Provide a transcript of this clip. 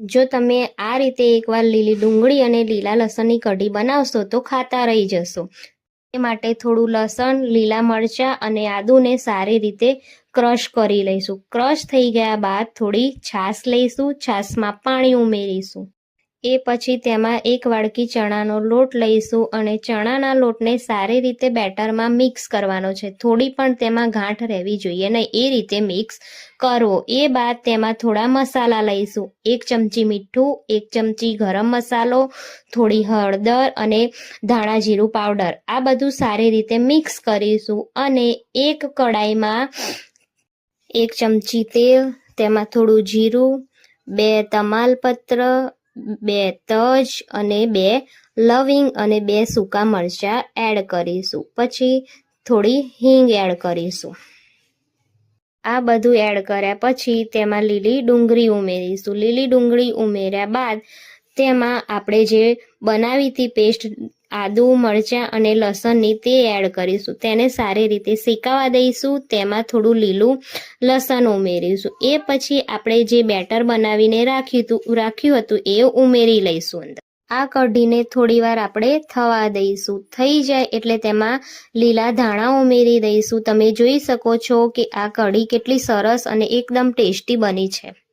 જો તમે આ રીતે એકવાર લીલી ડુંગળી અને લીલા લસણની કઢી બનાવશો તો ખાતા રહી જશો. એ માટે થોડું લસણ, લીલા મરચાં અને આદુને સારી રીતે ક્રશ કરી લઈશું. ક્રશ થઈ ગયા બાદ થોડી છાશ લઈશું, છાશમાં પાણી ઉમેરીશું. એ પછી તેમાં એક વાડકી ચણાનો લોટ લઈશું અને ચણાના લોટને સારી રીતે બેટરમાં મિક્સ કરવાનો છે. થોડી પણ તેમાં ગાંઠ રહેવી જોઈએ નહીં એ રીતે મિક્સ કરવો એ બાદ તેમાં થોડા મસાલા લઈશું. એક ચમચી મીઠું, એક ચમચી ગરમ મસાલો, થોડી હળદર અને ધાણા જીરું પાવડર. આ બધું સારી રીતે મિક્સ કરીશું અને એક કડાઈમાં એક ચમચી તેલ, તેમાં થોડું જીરું, બે તમાલપત્ર બે તજ અને બે લવિંગ અને બે સૂકા મરચાં એડ કરીશું. પછી થોડી હિંગ એડ કરીશું. આ બધું એડ કર્યા પછી તેમાં લીલી ડુંગળી ઉમેરીશું. લીલી ડુંગળી ઉમેર્યા બાદ તેમાં આપણે જે બનાવી હતી પેસ્ટ આદુ, મરચાં અને લસણની તે એડ કરીશું. તેને સારી રીતે શેકાવા દઈશું, તેમાં થોડું લીલું લસણ ઉમેરીશું. એ પછી આપણે જે બેટર બનાવીને રાખ્યું રાખ્યું હતું એ ઉમેરી લઈશું અંદર. આ કઢીને થોડીવાર આપણે થવા દઈશું. થઈ જાય એટલે તેમાં લીલા ધાણા ઉમેરી દઈશું. તમે જોઈ શકો છો કે આ કઢી કેટલી સરસ અને એકદમ ટેસ્ટી બની છે.